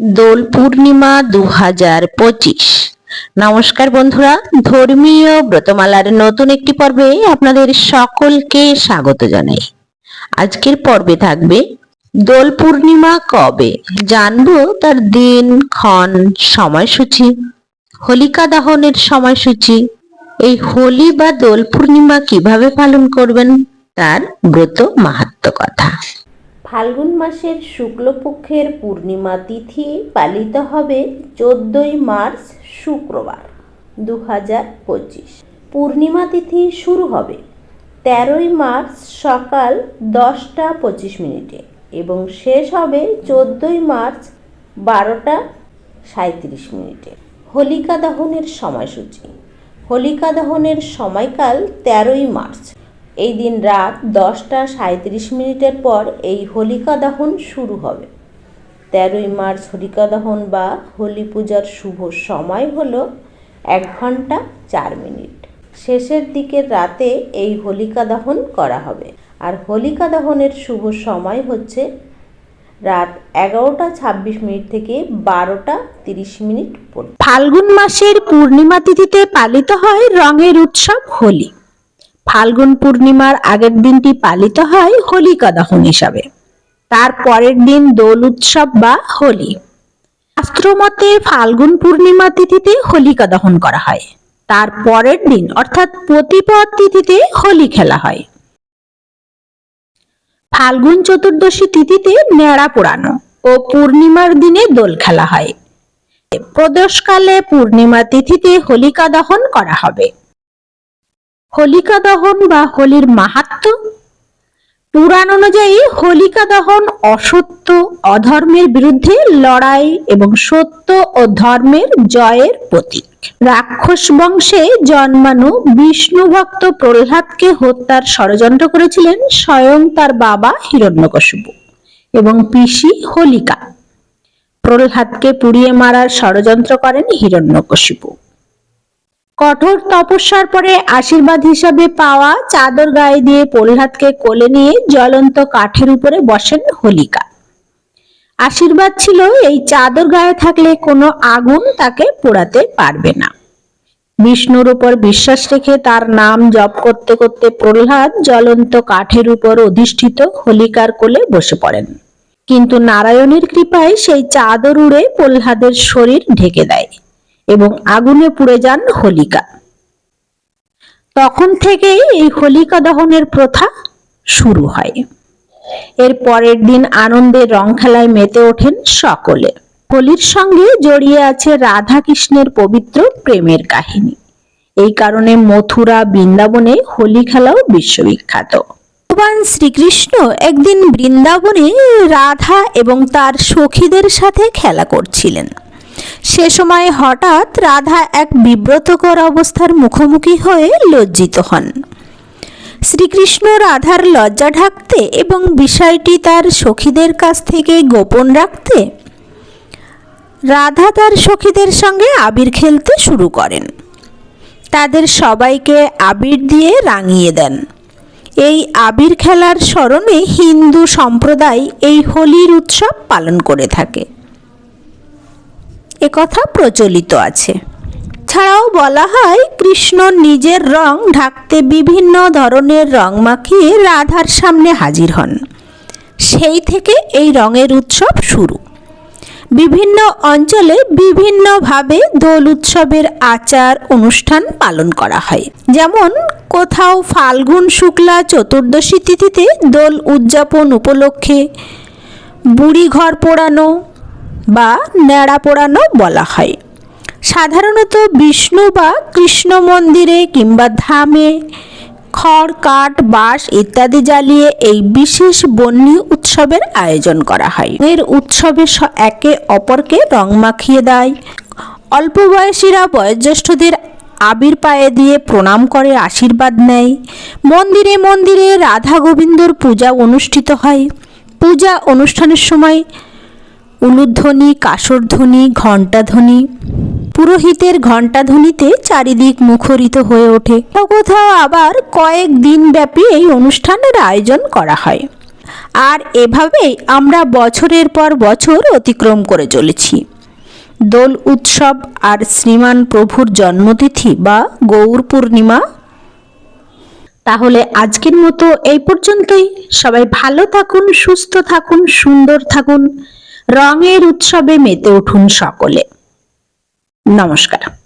দোল পূর্ণিমা দু হাজার পঁচিশ। নমস্কার বন্ধুরা, ধর্মীয় ব্রতমালার নতুন একটি পর্বে আপনাদের সকলকে স্বাগত জানাই। আজকের পর্বে থাকবে, দোল পূর্ণিমা কবে? জানব তার দিন, ক্ষণ, সময়সূচি, হোলিকা দহনের সময়সূচি, এই হোলি বা দোল পূর্ণিমা কীভাবে পালন করবেন তার ব্রত মাহাত্ম কথা। ফাল্গুন মাসের শুক্লপক্ষের পূর্ণিমা তিথি পালিত হবে চোদ্দই মার্চ, শুক্রবার দু হাজার পঁচিশ। পূর্ণিমা তিথি শুরু হবে তেরোই মার্চ সকাল দশটা পঁচিশ মিনিটে এবং শেষ হবে চোদ্দই মার্চ বারোটা সাঁত্রিশ মিনিটে। হোলিকা দহনের সময়সূচি। হোলিকা দহনের সময়কাল তেরোই মার্চ। এই দিন রাত দশটা সাঁত্রিশ মিনিটের পর এই হোলিকা দহন শুরু হবে। তেরোই মার্চ হোলিকা দহন বা হোলি পূজার শুভ সময় হল এক ঘণ্টা চার মিনিট। শেষের দিকের রাতে এই হোলিকা দহন করা হবে। আর হোলিকা দহনের শুভ সময় হচ্ছে রাত এগারোটা ছাব্বিশ মিনিট থেকে বারোটা তিরিশ মিনিট ফাল্গুন মাসের পূর্ণিমা তিথিতে পালিত হয় রঙের উৎসব হোলি। ফাল্গুন পূর্ণিমার আগের দিনটি পালিত হয় হোলিকা দহন হিসাবে। তার পরের দিন দোল উৎসব বা হোলি। শাস্ত্রমতে ফাল্গুন পূর্ণিমা তিথিতে হোলিকা দহন করা হয়। তার পরের দিন, অর্থাৎ প্রতিপদ তিথিতে হোলি খেলা হয়। ফাল্গুন চতুর্দশী তিথিতে নেড়া পোড়ানো ও পূর্ণিমার দিনে দোল খেলা হয়। প্রদোষকালে পূর্ণিমা তিথিতে হোলিকা দহন করা হবে। হোলিকা দহন বা হোলির মাহাত্ম? পুরাণ অনুযায়ী হোলিকা দহন অসত্য, অধর্মের বিরুদ্ধে লড়াই এবং সত্য ও ধর্মের জয়ের প্রতীক। রাক্ষস বংশে জন্মানো বিষ্ণু ভক্ত প্রহ্লাদকে হত্যার ষড়যন্ত্র করেছিলেন স্বয়ং তার বাবা হিরণ্যকশিপু এবং পিসি হোলিকা। প্রহ্লাদকে পুড়িয়ে মারার ষড়যন্ত্র করেন হিরণ্যকশিপু। কঠোর তপস্যার পরে আশীর্বাদ হিসাবে পাওয়া চাদর গায়ে দিয়ে প্রহ্লাদকে কোলে নিয়ে জ্বলন্ত কাঠের উপরে বসেন হোলিকা। আশীর্বাদ ছিল এই চাদর গায়ে থাকলে কোনো আগুন তাকে পোড়াতে পারবে না। বিষ্ণুর উপর বিশ্বাস রেখে তার নাম জপ করতে করতে প্রহ্লাদ জ্বলন্ত কাঠের উপর অধিষ্ঠিত হোলিকার কোলে বসে পড়েন। কিন্তু নারায়ণের কৃপায় সেই চাদর উড়ে প্রহ্লাদের শরীর ঢেকে দেয়। এবং আগুনে পুড়ে যান হোলিকা। তখন থেকেই এই হোলিকা দহনের প্রথা শুরু হয়। এর পরের দিন আনন্দে রং খেলায় মেতে ওঠেন সকলে। হোলির সঙ্গে জড়িয়ে আছে রাধা কৃষ্ণের পবিত্র প্রেমের কাহিনী। এই কারণে মথুরা, বৃন্দাবনে হোলি খেলাও বিশ্ববিখ্যাত। ভগবান শ্রীকৃষ্ণ একদিন বৃন্দাবনে রাধা এবং তার সখীদের সাথে খেলা করছিলেন। সে সময় হঠাৎ রাধা এক বিব্রতকর অবস্থার মুখোমুখি হয়ে লজ্জিত হন। শ্রীকৃষ্ণ রাধার লজ্জা ঢাকতে এবং বিষয়টি তার সখীদের কাছ থেকে গোপন রাখতে রাধা তার সখীদের সঙ্গে আবির খেলতে শুরু করেন। তাদের সবাইকে আবির দিয়ে রাঙিয়ে দেন। এই আবির খেলার স্মরণে হিন্দু সম্প্রদায় এই হোলির উৎসব পালন করে থাকে। একথা প্রচলিত আছে। ছাড়াও বলা হয়, কৃষ্ণ নিজের রং ঢাকতে বিভিন্ন ধরনের রং মাখিয়ে রাধার সামনে হাজির হন। সেই থেকে এই রঙের উৎসব শুরু। বিভিন্ন অঞ্চলে বিভিন্নভাবে দোল উৎসবের আচার অনুষ্ঠান পালন করা হয়। যেমন, কোথাও ফাল্গুন শুক্লা চতুর্দশী তিথিতে দোল উদযাপন উপলক্ষে বুড়ি ঘর পোড়ানো বা ন্যাড়া পোড়ানো বলা হয়। সাধারণত বিষ্ণু বা কৃষ্ণ মন্দিরে কিংবা ধামে খড়, কাঠ, বাঁশ ইত্যাদি জ্বালিয়ে এই বিশেষ বন্যী উৎসবের আয়োজন করা হয়। এর উৎসবে একে অপরকে রং মাখিয়ে দেয়। অল্প বয়সীরা বয়োজ্যেষ্ঠদের আবির পায়ে দিয়ে প্রণাম করে আশীর্বাদ নেয়। মন্দিরে মন্দিরে রাধা গোবিন্দর পূজা অনুষ্ঠিত হয়। পূজা অনুষ্ঠানের সময় উলুধ্বনি কাসরধ্বনি ঘণ্টাধ্বনি। পুরোহিতের ঘণ্টাধ্বনিতে চারিদিক মুখরিত হয়ে ওঠে। কোথাও আবার কয়েক দিন ব্যাপী এই অনুষ্ঠানের আয়োজন করা হয়। আর এভাবেই আমরা বছরের পর বছর অতিক্রম করে চলেছি। দোল উৎসব আর শ্রীমান প্রভুর জন্মতিথি বা গৌর পূর্ণিমা। তাহলে আজকের মতো এই পর্যন্তই। সবাই ভালো থাকুন, সুস্থ থাকুন, সুন্দর থাকুন। রঙের উৎসবে মেতে উঠুন সকলে। নমস্কার।